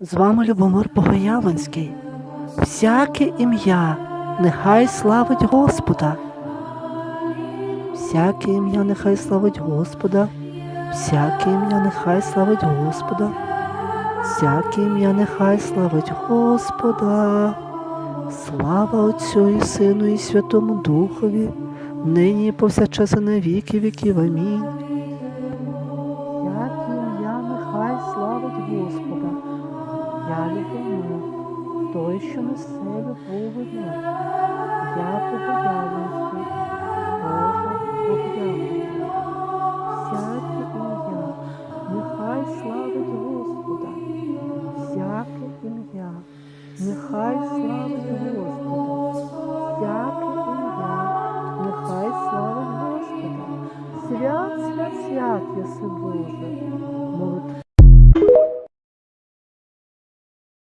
З вами Любомир Богоявленський. Всяке ім'я нехай славить Господа. Всяке ім'я нехай славить Господа. Всяке ім'я нехай славить Господа. Всяке ім'я нехай славить Господа. Слава Отцю і Сину і Святому Духові, нині і повсякчас і на віки віків. Амінь. Всяке ім'я нехай славить Господа. Я любомир, той, що несе любов віру. Я побоявленський, Боже побоявленський. Всяке ім'я нехай славить Господа. Всяке ім'я нехай славить Господа. Всяке ім'я нехай славить Господа. Свят, свят, свят, єси Боже.